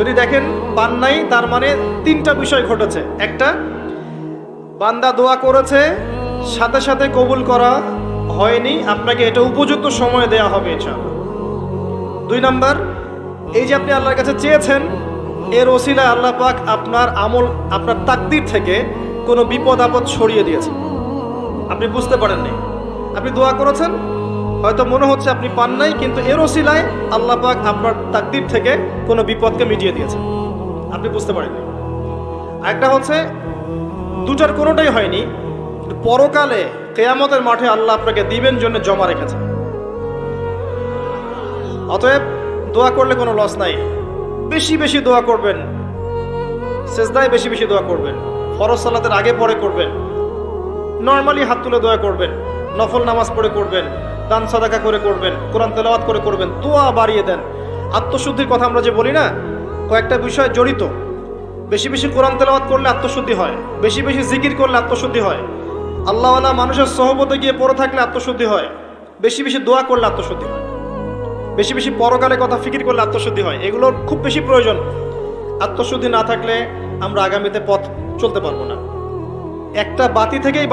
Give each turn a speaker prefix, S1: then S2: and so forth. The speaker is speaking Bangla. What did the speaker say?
S1: যদি দেখেন, পান নাই, তার মানে তিনটা বিষয় ঘটেছে। একটা, বান্দা দোয়া করেছে, সাথে সাথে কবুল করা হয়নি, আপনাকে এটা উপযুক্ত সময় দেয়া হবে, ইনশাআল্লাহ। দুই নাম্বার, এই যে আপনি আল্লাহর কাছে চেয়েছেন, এর ওসিলায় আল্লাহ পাক আপনার আমল, আপনার তাকদির থেকে কোনো বিপদ আপদ ছড়িয়ে দিয়েছে। আপনি বুঝতে পারেননি। আপনি দোয়া করেছেন হয়তো মনে হচ্ছে আপনি পান নাই, কিন্তু এর ওসিলায় আল্লাহ পাক আপনার তাকদির থেকে কোনো বিপদকে মিটিয়ে দিয়েছে আপনি বুঝতে পারেননি। একটা হচ্ছে, দুটার কোনোটাই হয়নি পরকালে, কেয়ামতের মাঠে আল্লাহ আপনাকে দিবেন জন্য জমা রেখেছেন। অতএব দোয়া করলে কোনো লস নাই। বেশি বেশি দোয়া করবেন, সেজদায় বেশি বেশি দোয়া করবেন, ফরজ সালাতের আগে পরে করবেন নর্মালি হাত তুলে দোয়া করবেন। নফল নামাজ পড়ে করবেন, দান সাদাকা করে করবেন, কোরআন তেলাওয়াত করে করবেন দোয়া বাড়িয়ে দেন। আত্মশুদ্ধির কথা আমরা যে বলি না, কয়েকটা বিষয় জড়িত। বেশি বেশি কোরআন তেলাওয়াত করলে আত্মশুদ্ধি হয়, বেশি বেশি জিকির করলে আত্মশুদ্ধি হয়। আল্লাহওয়ালা মানুষের সহবতে গিয়ে পড়ে থাকলে আত্মশুদ্ধি হয়, বেশি বেশি দোয়া করলে আত্মশুদ্ধি হয়। বেশি বেশি পরকালে কথা ফিকির করলে আত্মশুদ্ধি হয়, এগুলোর খুব বেশি প্রয়োজন। আত্মশুদ্ধি না থাকলে আমরা আগামীতে পথ চলতে পারব না। একটা বাতি থেকেই